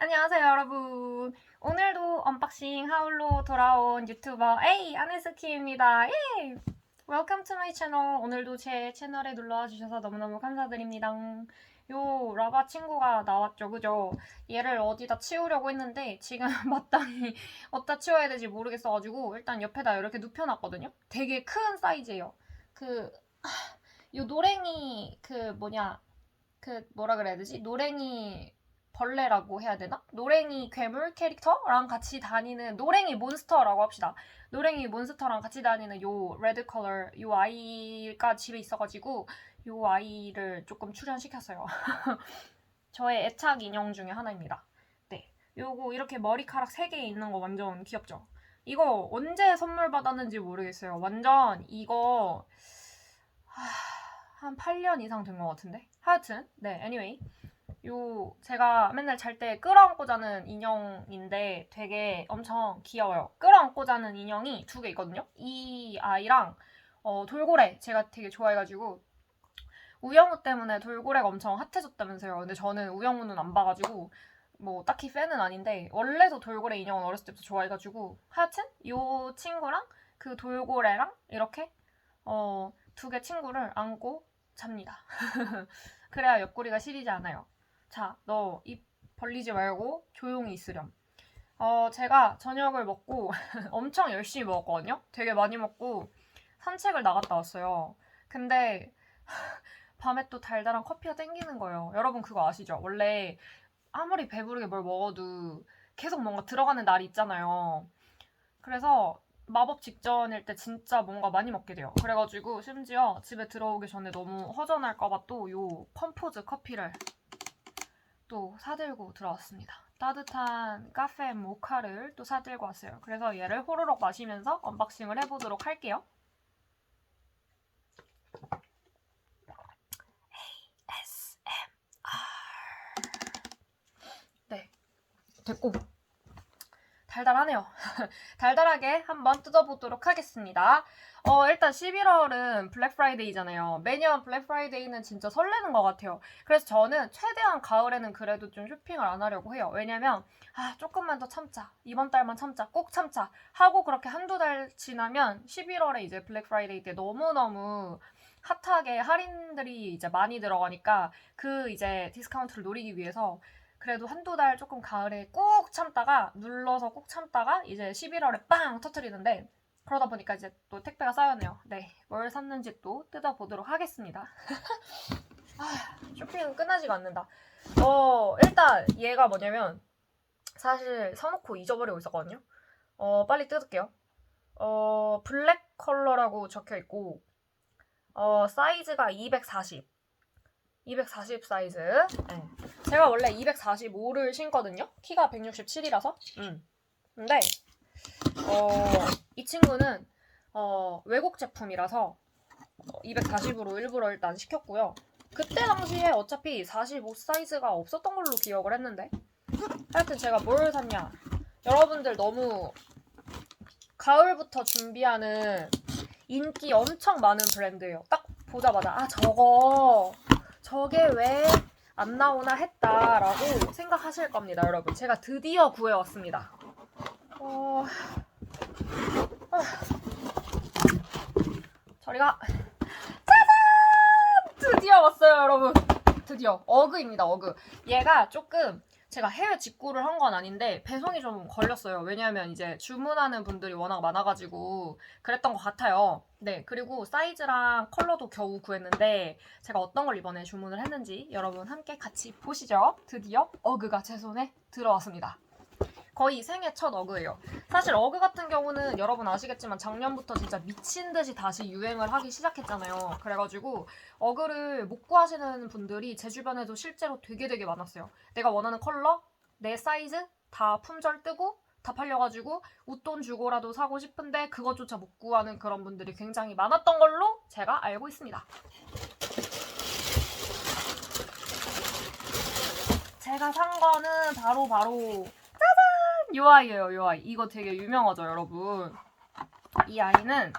안녕하세요 여러분. 오늘도 언박싱 하울로 돌아온 유튜버 A 아네스키입니다. 예! Welcome to my channel. 오늘도 제 채널에 놀러와 주셔서 너무너무 감사드립니다. 요 라바 친구가 나왔죠 그죠? 얘를 어디다 치우려고 했는데 지금 마땅히 어디다 치워야 될지 모르겠어가지고 일단 옆에다 이렇게 눕혀놨거든요. 되게 큰 사이즈예요. 그 요 노랭이 그 뭐냐 그 뭐라 그래야 되지? 노랭이 벌레라고 해야 되나? 노랭이 괴물 캐릭터랑 같이 다니는 노랭이 몬스터라고 합시다. 노랭이 몬스터랑 같이 다니는 요 레드 컬러 요 아이가 집에 있어가지고 요 아이를 조금 출연시켰어요. 저의 애착 인형 중에 하나입니다. 네, 요거 이렇게 머리카락 3개 있는 거 완전 귀엽죠? 이거 언제 선물 받았는지 모르겠어요. 완전 이거 하, 한 8년 이상 된 것 같은데? 하여튼 네, anyway 요 제가 맨날 잘 때 끌어안고 자는 인형인데 되게 엄청 귀여워요. 끌어안고 자는 인형이 두 개 있거든요. 이 아이랑 어, 돌고래 제가 되게 좋아해가지고 우영우 때문에 돌고래가 엄청 핫해졌다면서요. 근데 저는 우영우는 안 봐가지고 뭐 딱히 팬은 아닌데 원래도 돌고래 인형은 어렸을 때부터 좋아해가지고 하여튼 요 친구랑 그 돌고래랑 이렇게 어, 두 개 친구를 안고 잡니다. 그래야 옆구리가 시리지 않아요. 자, 너 입 벌리지 말고 조용히 있으렴. 어, 제가 저녁을 먹고 엄청 열심히 먹었거든요. 되게 많이 먹고 산책을 나갔다 왔어요. 근데 밤에 또 달달한 커피가 땡기는 거예요. 여러분 그거 아시죠? 원래 아무리 배부르게 뭘 먹어도 계속 뭔가 들어가는 날이 있잖아요. 그래서 마법 직전일 때 진짜 뭔가 많이 먹게 돼요. 그래가지고 심지어 집에 들어오기 전에 너무 허전할까봐 또요 펌포즈 커피를 또 사들고 들어왔습니다. 따뜻한 카페 모카를 또 사들고 왔어요. 그래서 얘를 호로록 마시면서 언박싱을 해보도록 할게요. 네, 됐고 달달하네요. 달달하게 한번 뜯어보도록 하겠습니다. 어, 일단 11월은 블랙 프라이데이잖아요. 매년 블랙 프라이데이는 진짜 설레는 것 같아요. 그래서 저는 최대한 가을에는 그래도 좀 쇼핑을 안 하려고 해요. 왜냐면, 아, 조금만 더 참자. 이번 달만 참자. 꼭 참자. 하고 그렇게 한두 달 지나면 11월에 이제 블랙 프라이데이 때 너무너무 핫하게 할인들이 이제 많이 들어가니까 그 이제 디스카운트를 노리기 위해서 그래도 한두 달 조금 가을에 꾹 참다가 눌러서 꾹 참다가 이제 11월에 빵 터트리는데 그러다 보니까 이제 또 택배가 쌓였네요. 네, 뭘 샀는지 또 뜯어보도록 하겠습니다. 아, 쇼핑은 끝나지가 않는다. 어, 일단 얘가 뭐냐면 사실 사놓고 잊어버리고 있었거든요. 어, 빨리 뜯을게요. 어, 블랙 컬러라고 적혀 있고 어, 사이즈가 240. 240 사이즈. 네. 제가 원래 245를 신거든요. 키가 167이라서. 음. 근데 어, 이 친구는 어, 외국 제품이라서 240으로 일부러 일단 시켰고요. 그때 당시에 어차피 45 사이즈가 없었던 걸로 기억을 했는데 하여튼 제가 뭘 샀냐 여러분들 너무 가을부터 준비하는 인기 엄청 많은 브랜드예요. 딱 보자마자 아 저거 저게 왜 안 나오나 했다라고 생각하실 겁니다, 여러분. 제가 드디어 구해왔습니다. 어... 어... 저리가 짜잔! 드디어 왔어요, 여러분. 드디어 어그입니다, 어그. 얘가 조금 제가 해외 직구를 한 건 아닌데 배송이 좀 걸렸어요. 왜냐하면 이제 주문하는 분들이 워낙 많아가지고 그랬던 것 같아요. 네, 그리고 사이즈랑 컬러도 겨우 구했는데 제가 어떤 걸 이번에 주문을 했는지 여러분 함께 같이 보시죠. 드디어 어그가 제 손에 들어왔습니다. 거의 생애 첫 어그예요. 사실 어그 같은 경우는 여러분 아시겠지만 작년부터 진짜 미친 듯이 다시 유행을 하기 시작했잖아요. 그래가지고 어그를 못 구하시는 분들이 제 주변에도 실제로 되게 되게 많았어요. 내가 원하는 컬러, 내 사이즈 다 품절 뜨고 다 팔려가지고 웃돈 주고라도 사고 싶은데 그것조차 못 구하는 그런 분들이 굉장히 많았던 걸로 제가 알고 있습니다. 제가 산 거는 바로 바로 요 아이예요, 요 아이. 이거 되게 유명하죠, 여러분. 이 아이는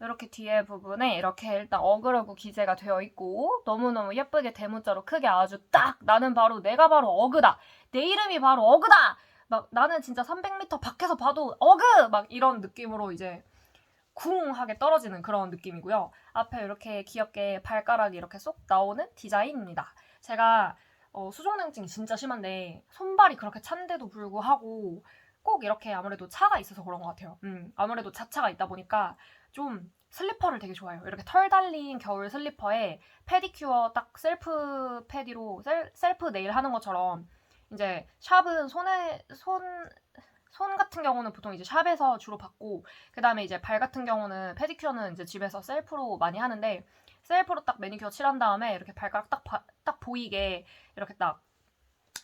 이렇게 뒤에 부분에 이렇게 일단 어그러구 기재가 되어 있고 너무너무 예쁘게 대문자로 크게 아주 딱 나는 바로 내가 바로 어그다. 내 이름이 바로 어그다. 막 나는 진짜 300m 밖에서 봐도 어그! 막 이런 느낌으로 이제 쿵하게 떨어지는 그런 느낌이고요. 앞에 이렇게 귀엽게 발가락이 이렇게 쏙 나오는 디자인입니다. 제가 어, 수족냉증이 진짜 심한데 손발이 그렇게 찬데도 불구하고 꼭 이렇게 아무래도 차가 있어서 그런 것 같아요. 음, 아무래도 자차가 있다 보니까 좀 슬리퍼를 되게 좋아해요. 이렇게 털 달린 겨울 슬리퍼에 페디큐어 딱 셀프 페디로 셀, 셀프 네일 하는 것처럼 이제 샵은 손에 손, 손 같은 경우는 보통 이제 샵에서 주로 받고 그 다음에 이제 발 같은 경우는 페디큐어는 이제 집에서 셀프로 많이 하는데 셀프로 딱 매니큐어 칠한 다음에 이렇게 발가락 딱, 바- 딱 보이게 이렇게 딱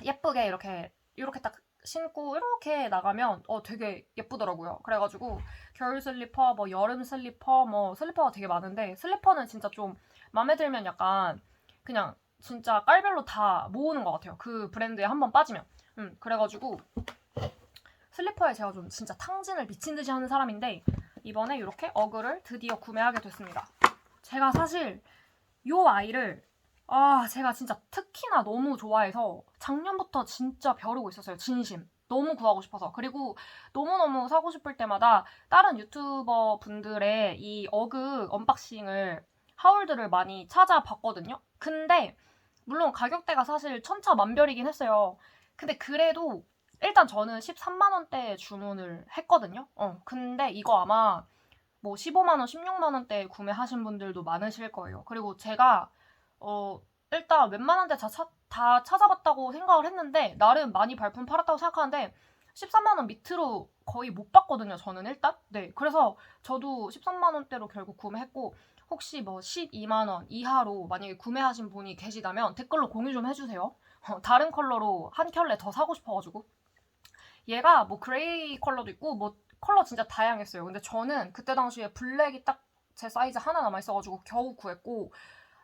예쁘게 이렇게 이렇게 딱 신고 이렇게 나가면 어 되게 예쁘더라고요. 그래가지고 겨울 슬리퍼, 뭐 여름 슬리퍼, 뭐 슬리퍼가 되게 많은데 슬리퍼는 진짜 좀 마음에 들면 약간 그냥 진짜 깔별로 다 모으는 것 같아요. 그 브랜드에 한번 빠지면. 음 그래가지고 슬리퍼에 제가 좀 진짜 탕진을 미친 듯이 하는 사람인데 이번에 이렇게 어그를 드디어 구매하게 됐습니다. 제가 사실 요 아이를 아, 제가 진짜 특히나 너무 좋아해서 작년부터 진짜 벼르고 있었어요. 진심. 너무 구하고 싶어서. 그리고 너무너무 사고 싶을 때마다 다른 유튜버 분들의 이 어그 언박싱을 하울들을 많이 찾아봤거든요. 근데 물론 가격대가 사실 천차만별이긴 했어요. 근데 그래도 일단 저는 13만 원대 주문을 했거든요. 어, 근데 이거 아마 뭐 15만 원, 16만 원대 구매하신 분들도 많으실 거예요. 그리고 제가 어, 일단 웬만한 데 다, 다 찾아봤다고 생각을 했는데 나름 많이 발품 팔았다고 생각하는데 13만 원 밑으로 거의 못 봤거든요. 저는 일단. 네. 그래서 저도 13만 원대로 결국 구매했고 혹시 뭐 12만 원 이하로 만약에 구매하신 분이 계시다면 댓글로 공유 좀 해주세요. 어, 다른 컬러로 한 켤레 더 사고 싶어가지고 얘가 뭐 그레이 컬러도 있고 뭐 컬러 진짜 다양했어요. 근데 저는 그때 당시에 블랙이 딱 제 사이즈 하나 남아 있어가지고 겨우 구했고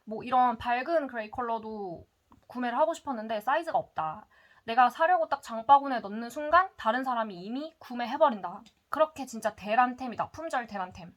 뭐 이런 밝은 그레이 컬러도 구매를 하고 싶었는데 사이즈가 없다. 내가 사려고 딱 장바구니에 넣는 순간 다른 사람이 이미 구매해버린다. 그렇게 진짜 대란템이다. 품절 대란템.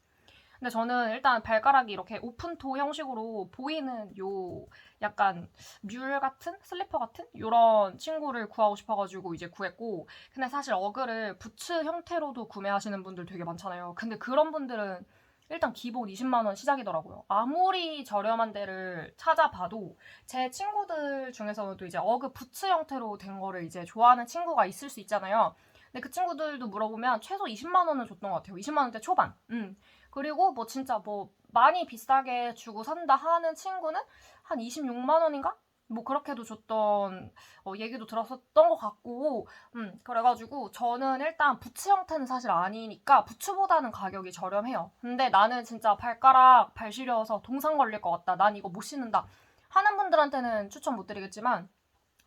근데 저는 일단 발가락이 이렇게 오픈토 형식으로 보이는 요 약간 뮬 같은 슬리퍼 같은 요런 친구를 구하고 싶어가지고 이제 구했고 근데 사실 어그를 부츠 형태로도 구매하시는 분들 되게 많잖아요. 근데 그런 분들은 일단 기본 20만 원 시작이더라고요. 아무리 저렴한 데를 찾아봐도 제 친구들 중에서도 이제 어그 부츠 형태로 된 거를 이제 좋아하는 친구가 있을 수 있잖아요. 근데 그 친구들도 물어보면 최소 20만 원은 줬던 것 같아요. 20만 원대 초반. 음. 그리고 뭐 진짜 뭐 많이 비싸게 주고 산다 하는 친구는 한 26만 원인가? 뭐 그렇게도 줬던 어, 얘기도 들었었던 것 같고 음 그래가지고 저는 일단 부츠 형태는 사실 아니니까 부츠보다는 가격이 저렴해요. 근데 나는 진짜 발가락 발 시려워서 동상 걸릴 것 같다. 난 이거 못 신는다. 하는 분들한테는 추천 못 드리겠지만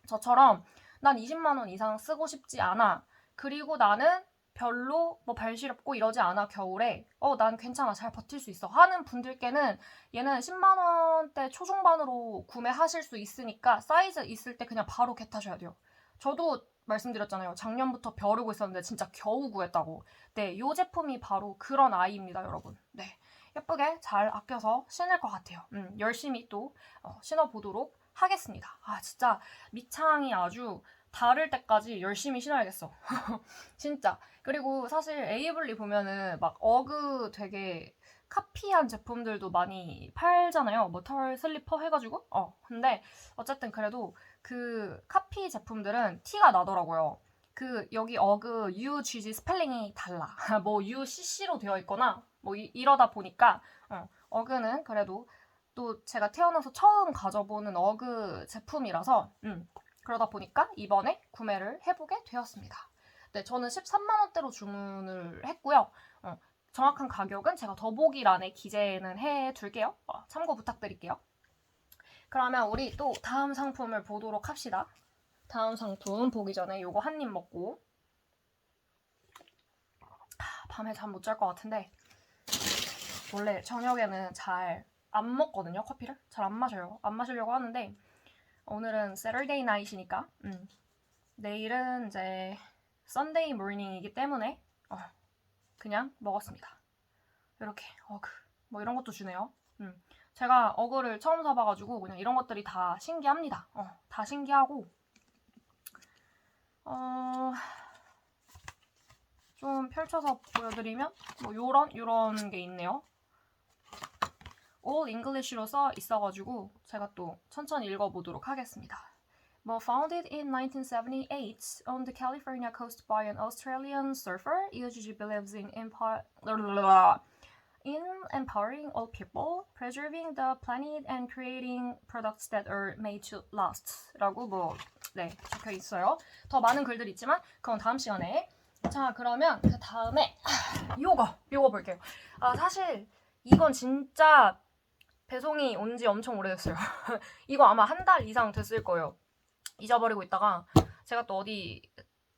저처럼 난 20만 원 이상 쓰고 싶지 않아. 그리고 나는 별로 뭐 발 시렵고 이러지 않아 겨울에 어 난 괜찮아 잘 버틸 수 있어 하는 분들께는 얘는 10만 원대 초중반으로 구매하실 수 있으니까 사이즈 있을 때 그냥 바로 겟하셔야 돼요. 저도 말씀드렸잖아요. 작년부터 벼르고 있었는데 진짜 겨우 구했다고. 네, 이 제품이 바로 그런 아이입니다, 여러분. 네, 예쁘게 잘 아껴서 신을 것 같아요. 음, 열심히 또 어, 신어보도록 하겠습니다. 아, 진짜 밑창이 아주 다를 때까지 열심히 신어야겠어. 진짜. 그리고 사실 에이블리 보면은 막 어그 되게 카피한 제품들도 많이 팔잖아요. 뭐 털 슬리퍼 해가지고. 어. 근데 어쨌든 그래도 그 카피 제품들은 티가 나더라고요. 그 여기 어그 UGG 스펠링이 달라. 뭐 UCC로 되어 있거나 뭐 이, 러다 보니까 어, 어그는 그래도 또 제가 태어나서 처음 가져보는 어그 제품이라서 음, 그러다 보니까 이번에 구매를 해보게 되었습니다. 네, 저는 13만 원대로 주문을 했고요. 어, 정확한 가격은 제가 더보기란에 기재는 해둘게요. 어, 참고 부탁드릴게요. 그러면 우리 또 다음 상품을 보도록 합시다. 다음 상품 보기 전에 요거 한 입 먹고 하, 밤에 잠 못 잘 것 같은데 원래 저녁에는 잘 안 먹거든요 커피를 잘 안 마셔요 안 마시려고 하는데 오늘은 Saturday night이니까 음. 내일은 이제 Sunday morning이기 때문에 어, 그냥 먹었습니다. 이렇게 어그 뭐 이런 것도 주네요. 음. 제가 어글을 처음 사봐가지고 그냥 이런 것들이 다 신기합니다. 어, 다 신기하고 어, 좀 펼쳐서 보여드리면 뭐 요런 요런 게 있네요. All English로 써 있어가지고 제가 또 천천히 읽어보도록 하겠습니다. Well, founded in 1978 on the California coast by an Australian surfer, EOGG believes in empower- in empowering all people, preserving the planet, and creating products that are made to last. 라고 뭐, 네, 적혀 있어요. 더 많은 글들이 있지만, 그건 다음 시간에. 자, 그러면 그 다음에, 요거, 요거 볼게요. 아, 사실, 이건 진짜 배송이 온 지 엄청 오래됐어요. 이거 아마 한 달 이상 됐을 거예요. 잊어버리고 있다가 제가 또 어디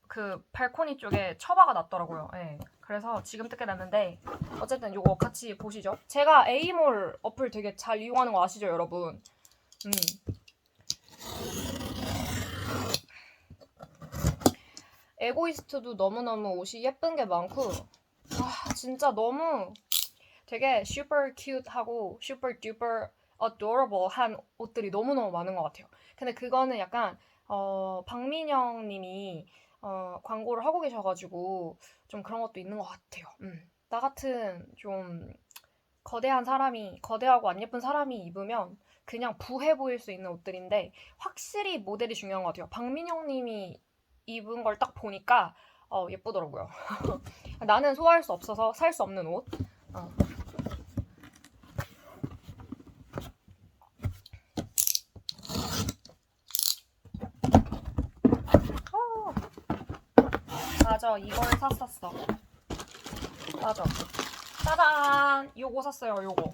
그 발코니 쪽에 처박아 놨더라고요. 예. 그래서 지금 뜯게 됐는데 어쨌든 요거 같이 보시죠. 제가 에이몰 어플 되게 잘 이용하는 거 아시죠, 여러분? 음. 에고이스트도 너무너무 옷이 예쁜 게 많고 아, 진짜 너무 되게 슈퍼 큐트하고 슈퍼 듀퍼 어도러블한 옷들이 너무너무 많은 것 같아요. 근데 그거는 약간 어, 박민영 님이 어, 광고를 하고 계셔가지고 좀 그런 것도 있는 것 같아요. 음. 나 같은 좀 거대한 사람이 거대하고 안 예쁜 사람이 입으면 그냥 부해 보일 수 있는 옷들인데 확실히 모델이 중요한 것 같아요. 박민영 님이 입은 걸 딱 보니까 어, 예쁘더라고요. 나는 소화할 수 없어서 살 수 없는 옷. 어. 어. 맞아 이걸 샀었어. 맞아. 짜잔! 요거 샀어요 요거.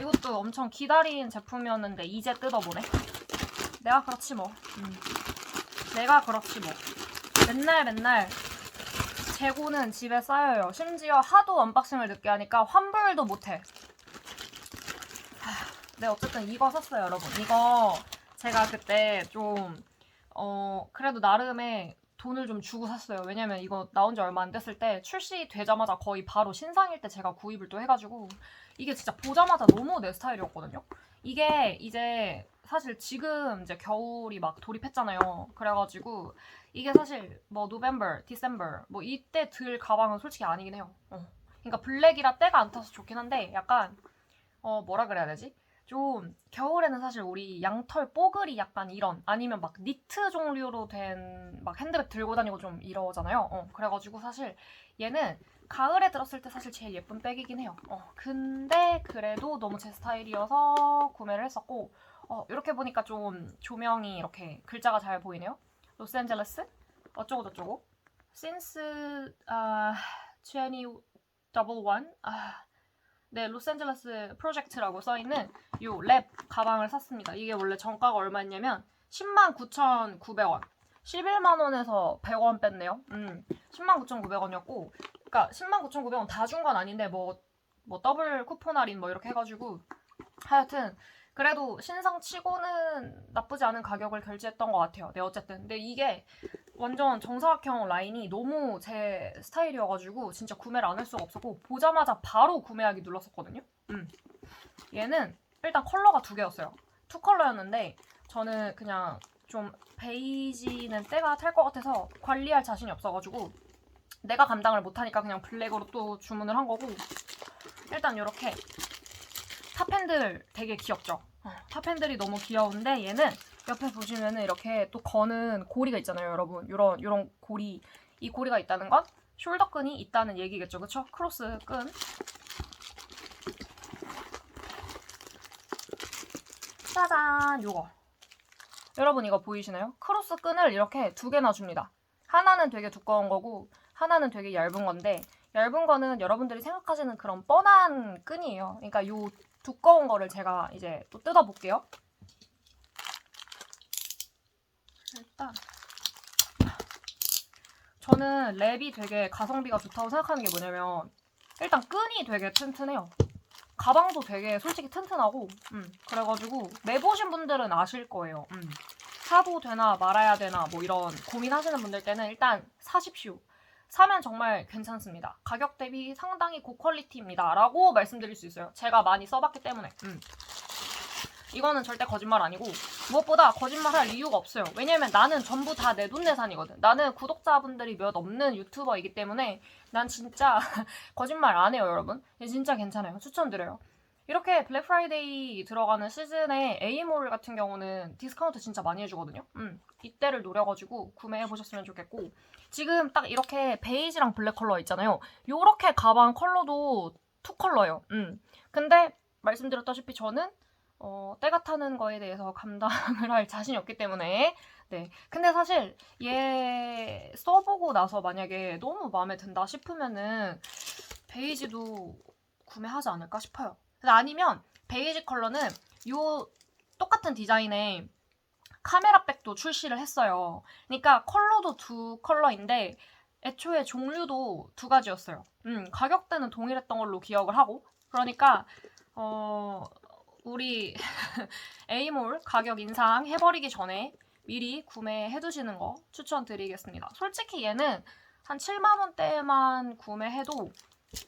이것도 엄청 기다린 제품이었는데 이제 뜯어보네. 내가 그렇지 뭐. 음. 내가 그렇지 뭐. 맨날 맨날 재고는 집에 쌓여요. 심지어 하도 언박싱을 늦게 하니까 환불도 못해. 하, 네 어쨌든 이거 샀어요 여러분. 이거 제가 그때 좀 어, 그래도 나름의 돈을 좀 주고 샀어요. 왜냐면 이거 나온 지 얼마 안 됐을 때 출시되자마자 거의 바로 신상일 때 제가 구입을 또 해가지고 이게 진짜 보자마자 너무 내 스타일이었거든요. 이게 이제 사실 지금 이제 겨울이 막 돌입했잖아요. 그래가지고 이게 사실 뭐 노벤버, 디셈버 뭐 이때 들 가방은 솔직히 아니긴 해요. 어. 그러니까 블랙이라 때가 안 타서 좋긴 한데 약간 어 뭐라 그래야 되지? 좀 겨울에는 사실 우리 양털 뽀글이 약간 이런 아니면 막 니트 종류로 된 막 핸드백 들고 다니고 좀 이러잖아요. 어, 그래가지고 사실 얘는 가을에 들었을 때 사실 제일 예쁜 백이긴 해요. 어, 근데 그래도 너무 제 스타일이어서 구매를 했었고 어, 이렇게 보니까 좀 조명이 이렇게 글자가 잘 보이네요. 로스앤젤레스 어쩌고 저쩌고 since uh, 21 아, 네, 로스앤젤레스 프로젝트라고 써있는 이 랩 가방을 샀습니다. 이게 원래 정가가 얼마였냐면 109,900원. 11만 원에서 100원 뺐네요. 음, 109,900원이었고, 그러니까 109,900원 다 준 건 아닌데 뭐, 뭐 더블 쿠폰 할인 뭐 이렇게 해가지고 하여튼 그래도 신상 치고는 나쁘지 않은 가격을 결제했던 것 같아요. 네, 어쨌든. 근데 이게 완전 정사각형 라인이 너무 제 스타일이어가지고 진짜 구매를 안 할 수가 없었고 보자마자 바로 구매하기 눌렀었거든요. 음. 얘는 일단 컬러가 두 개였어요. 투 컬러였는데 저는 그냥 좀 베이지는 때가 탈 것 같아서 관리할 자신이 없어가지고 내가 감당을 못하니까 그냥 블랙으로 또 주문을 한 거고 일단 이렇게 탑 핸들 되게 귀엽죠? 어, 탑 핸들이 너무 귀여운데 얘는 옆에 보시면은 이렇게 또 거는 고리가 있잖아요, 여러분. 요런 요런 고리. 이 고리가 있다는 건 숄더 끈이 있다는 얘기겠죠. 그쵸? 크로스 끈. 짜잔! 요거. 여러분 이거 보이시나요? 크로스 끈을 이렇게 두 개나 줍니다. 하나는 되게 두꺼운 거고 하나는 되게 얇은 건데 얇은 거는 여러분들이 생각하시는 그런 뻔한 끈이에요. 그러니까 요 두꺼운 거를 제가 이제 또 뜯어볼게요. 일단 저는 랩이 되게 가성비가 좋다고 생각하는 게 뭐냐면 일단 끈이 되게 튼튼해요. 가방도 되게 솔직히 튼튼하고 음, 그래가지고 매보신 분들은 아실 거예요. 음. 사도 되나 말아야 되나 뭐 이런 고민하시는 분들 때는 일단 사십시오. 사면 정말 괜찮습니다. 가격 대비 상당히 고퀄리티입니다. 라고 말씀드릴 수 있어요. 제가 많이 써봤기 때문에. 음. 이거는 절대 거짓말 아니고 무엇보다 거짓말할 이유가 없어요. 왜냐면 나는 전부 다 내 돈 내산이거든. 나는 구독자분들이 몇 없는 유튜버이기 때문에 난 진짜 거짓말 안 해요, 여러분. 진짜 괜찮아요. 추천드려요. 이렇게 블랙 프라이데이 들어가는 시즌에 A몰 같은 경우는 디스카운트 진짜 많이 해주거든요. 음, 이때를 노려가지고 구매해 보셨으면 좋겠고 지금 딱 이렇게 베이지랑 블랙 컬러 있잖아요. 요렇게 가방 컬러도 투 컬러예요. 음, 근데 말씀드렸다시피 저는 어, 때가 타는 거에 대해서 감당을 할 자신이 없기 때문에 네. 근데 사실 얘 써보고 나서 만약에 너무 마음에 든다 싶으면은 베이지도 구매하지 않을까 싶어요. 아니면 베이지 컬러는 요 똑같은 디자인의 카메라백도 출시를 했어요. 그러니까 컬러도 두 컬러인데 애초에 종류도 두 가지였어요. 음, 가격대는 동일했던 걸로 기억을 하고 그러니까 어 우리 A몰 가격 인상 해버리기 전에 미리 구매해 두시는 거 추천드리겠습니다. 솔직히 얘는 한 7만 원대만 구매해도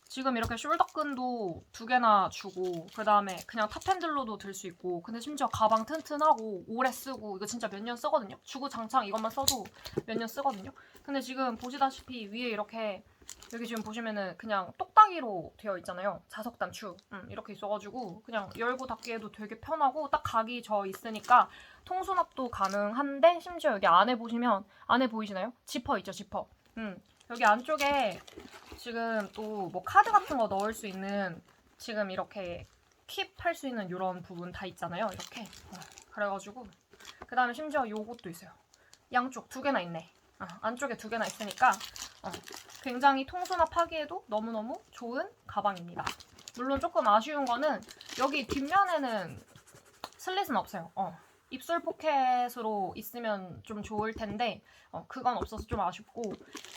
지금 이렇게 숄더끈도 두 개나 주고 그 다음에 그냥 탑핸들로도 들 수 있고 근데 심지어 가방 튼튼하고 오래 쓰고 이거 진짜 몇 년 쓰거든요. 주구 장창 이것만 써도 몇 년 쓰거든요. 근데 지금 보시다시피 위에 이렇게 여기 지금 보시면은 그냥 똑딱이로 되어 있잖아요. 자석 단추 음, 이렇게 있어가지고 그냥 열고 닫기에도 되게 편하고 딱 각이 져 있으니까 통수납도 가능한데 심지어 여기 안에 보시면 안에 보이시나요? 지퍼 있죠 지퍼. 음 여기 안쪽에 지금 또 뭐 카드 같은 거 넣을 수 있는 지금 이렇게 킵할 수 있는 이런 부분 다 있잖아요. 이렇게 어, 그래가지고 그 다음에 심지어 요것도 있어요. 양쪽 두 개나 있네. 어, 안쪽에 두 개나 있으니까 어, 굉장히 통수납하기에도 너무너무 좋은 가방입니다. 물론 조금 아쉬운 거는 여기 뒷면에는 슬릿은 없어요. 어, 입술 포켓으로 있으면 좀 좋을 텐데 어, 그건 없어서 좀 아쉽고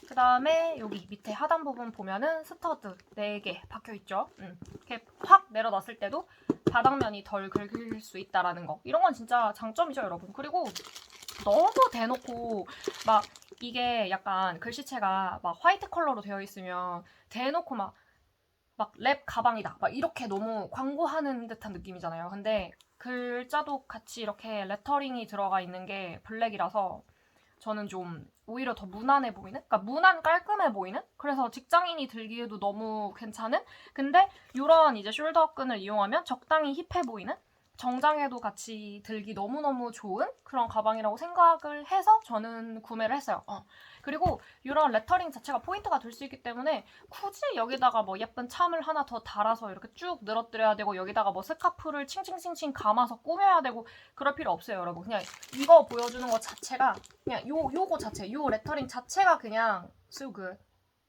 그 다음에 여기 밑에 하단 부분 보면은 스터드 4개 박혀 있죠. 음, 이렇게 확 내려놨을 때도 바닥면이 덜 긁힐 수 있다라는 거 이런 건 진짜 장점이죠, 여러분. 그리고 너무 대놓고 막 이게 약간 글씨체가 막 화이트 컬러로 되어 있으면 대놓고 막 막 랩 가방이다 막 이렇게 너무 광고하는 듯한 느낌이잖아요. 근데 글자도 같이 이렇게 레터링이 들어가 있는 게 블랙이라서 저는 좀 오히려 더 무난해 보이는? 그러니까 무난 깔끔해 보이는? 그래서 직장인이 들기에도 너무 괜찮은? 근데 이런 이제 숄더 끈을 이용하면 적당히 힙해 보이는? 정장에도 같이 들기 너무너무 좋은 그런 가방이라고 생각을 해서 저는 구매를 했어요. 어. 그리고 이런 레터링 자체가 포인트가 될 수 있기 때문에 굳이 여기다가 뭐 예쁜 참을 하나 더 달아서 이렇게 쭉 늘어뜨려야 되고 여기다가 뭐 스카프를 칭칭칭칭 감아서 꾸며야 되고 그럴 필요 없어요, 여러분. 그냥 이거 보여주는 것 자체가 그냥 요 요거 자체, 요 레터링 자체가 그냥 good.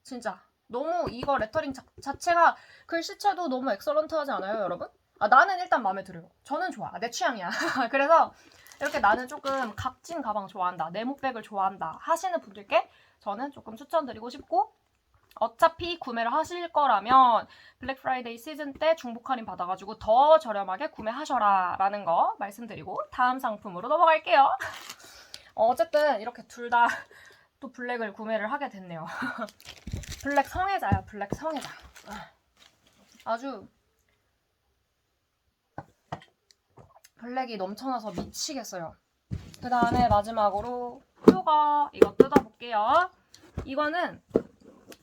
진짜 너무 이거 레터링 자, 자체가 글씨체도 너무 엑설런트하지 않아요, 여러분? 아, 나는 일단 마음에 들어요. 저는 좋아. 내 취향이야. 그래서 이렇게 나는 조금 각진 가방 좋아한다. 네모백을 좋아한다. 하시는 분들께 저는 조금 추천드리고 싶고 어차피 구매를 하실 거라면 블랙 프라이데이 시즌 때 중복 할인 받아가지고 더 저렴하게 구매하셔라 라는 거 말씀드리고 다음 상품으로 넘어갈게요. 어, 어쨌든 이렇게 둘 다 또 블랙을 구매를 하게 됐네요. 블랙 성애자야, 블랙 성애자. 아주 블랙이 넘쳐나서 미치겠어요. 그 다음에 마지막으로 표가 이거 뜯어볼게요. 이거는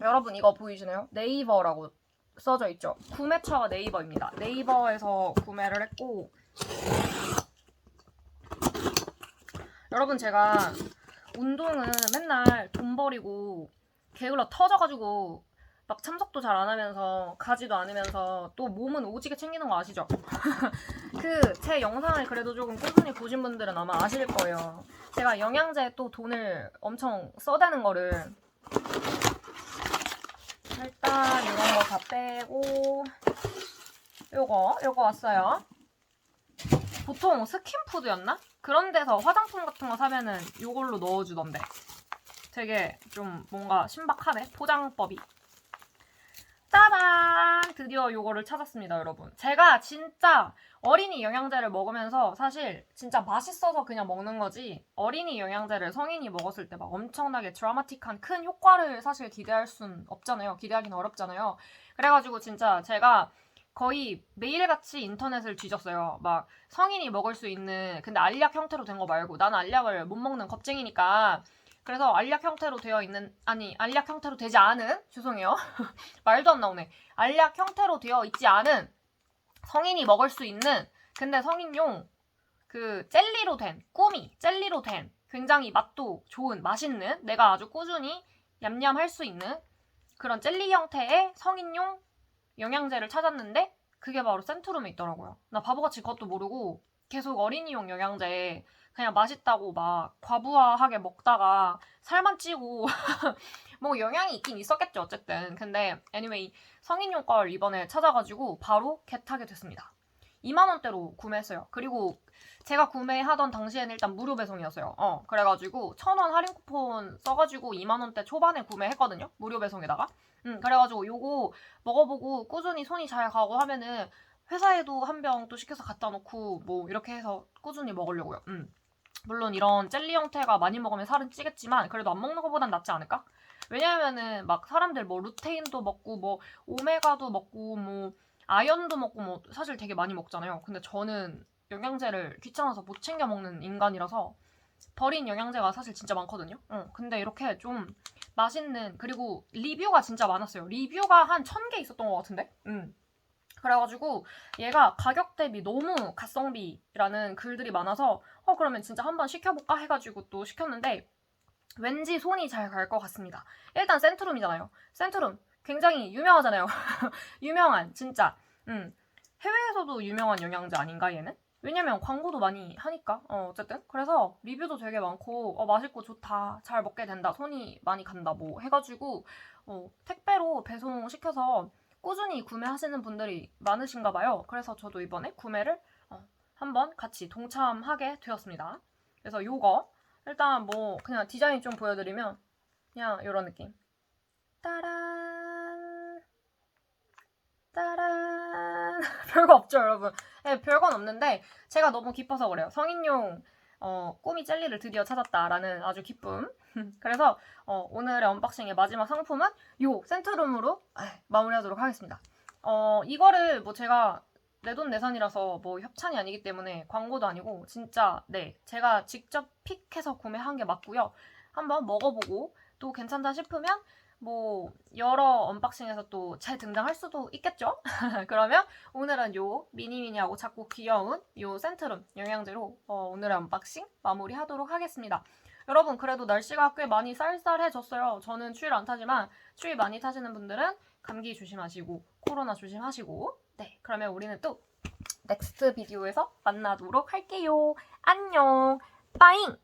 여러분 이거 보이시나요? 네이버라고 써져 있죠. 구매처가 네이버입니다. 네이버에서 구매를 했고 여러분 제가 운동은 맨날 돈 버리고 게을러 터져가지고 막 참석도 잘 안 하면서 가지도 않으면서 또 몸은 오지게 챙기는 거 아시죠? 그 제 영상을 그래도 조금 꾸준히 보신 분들은 아마 아실 거예요. 제가 영양제에 또 돈을 엄청 써대는 거를 일단 이런 거 다 빼고 요거 요거 왔어요. 보통 스킨푸드였나? 그런 데서 화장품 같은 거 사면은 요걸로 넣어주던데. 되게 좀 뭔가 신박하네 포장법이. 따단! 드디어 요거를 찾았습니다, 여러분. 제가 진짜 어린이 영양제를 먹으면서 사실 진짜 맛있어서 그냥 먹는 거지 어린이 영양제를 성인이 먹었을 때 막 엄청나게 드라마틱한 큰 효과를 사실 기대할 순 없잖아요. 기대하기는 어렵잖아요. 그래가지고 진짜 제가 거의 매일같이 인터넷을 뒤졌어요. 막 성인이 먹을 수 있는 근데 알약 형태로 된 거 말고 나는 알약을 못 먹는 겁쟁이니까 그래서 알약 형태로 되어 있는 아니 알약 형태로 되지 않은 죄송해요 말도 안 나오네 알약 형태로 되어 있지 않은 성인이 먹을 수 있는 근데 성인용 그 젤리로 된 꾸미 젤리로 된 굉장히 맛도 좋은 맛있는 내가 아주 꾸준히 얌얌할 수 있는 그런 젤리 형태의 성인용 영양제를 찾았는데 그게 바로 센트룸에 있더라고요. 나 바보같이 그것도 모르고 계속 어린이용 영양제 그냥 맛있다고 막 과부하하게 먹다가 살만 찌고 뭐 영향이 있긴 있었겠죠 어쨌든. 근데 anyway 성인용 걸 이번에 찾아가지고 바로 겟하게 됐습니다. 2만원대로 구매했어요. 그리고 제가 구매하던 당시에는 일단 무료 배송이었어요. 어 그래가지고 1000원 할인 쿠폰 써가지고 2만원대 초반에 구매했거든요 무료 배송에다가. 음 그래가지고 요거 먹어보고 꾸준히 손이 잘 가고 하면은 회사에도 한 병 또 시켜서 갖다 놓고 뭐 이렇게 해서 꾸준히 먹으려고요. 음. 물론 이런 젤리 형태가 많이 먹으면 살은 찌겠지만 그래도 안 먹는 것보단 낫지 않을까? 왜냐면은 막 사람들 뭐 루테인도 먹고 뭐 오메가도 먹고 뭐 아연도 먹고 뭐 사실 되게 많이 먹잖아요. 근데 저는 영양제를 귀찮아서 못 챙겨 먹는 인간이라서 버린 영양제가 사실 진짜 많거든요. 어, 근데 이렇게 좀 맛있는 그리고 리뷰가 진짜 많았어요. 리뷰가 한 천 개 있었던 것 같은데. 음. 그래가지고 얘가 가격 대비 너무 가성비라는 글들이 많아서 어 그러면 진짜 한번 시켜볼까 해가지고 또 시켰는데 왠지 손이 잘 갈 것 같습니다. 일단 센트룸이잖아요. 센트룸 굉장히 유명하잖아요. 유명한 진짜 음 해외에서도 유명한 영양제 아닌가 얘는? 왜냐면 광고도 많이 하니까 어, 어쨌든 그래서 리뷰도 되게 많고 어, 맛있고 좋다 잘 먹게 된다 손이 많이 간다 뭐 해가지고 어, 택배로 배송 시켜서 꾸준히 구매하시는 분들이 많으신가 봐요. 그래서 저도 이번에 구매를 어, 한번 같이 동참하게 되었습니다. 그래서 요거 일단 뭐 그냥 디자인 좀 보여드리면 그냥 이런 느낌. 따란 따란 별거 없죠 여러분. 네, 별건 없는데 제가 너무 기뻐서 그래요. 성인용 어, 꼬미 젤리를 드디어 찾았다라는 아주 기쁨. 그래서 어, 오늘의 언박싱의 마지막 상품은 요 센트룸으로 아, 마무리하도록 하겠습니다. 어, 이거를 뭐 제가 내 돈 내산이라서 뭐 협찬이 아니기 때문에 광고도 아니고 진짜 네 제가 직접 픽해서 구매한 게 맞고요. 한번 먹어보고 또 괜찮다 싶으면 뭐 여러 언박싱에서 또 잘 등장할 수도 있겠죠? 그러면 오늘은 요 미니미니하고 작고 귀여운 요 센트룸 영양제로 어, 오늘의 언박싱 마무리하도록 하겠습니다. 여러분 그래도 날씨가 꽤 많이 쌀쌀해졌어요. 저는 추위를 안 타지만 추위 많이 타시는 분들은 감기 조심하시고 코로나 조심하시고 네 그러면 우리는 또 넥스트 비디오에서 만나도록 할게요. 안녕 빠잉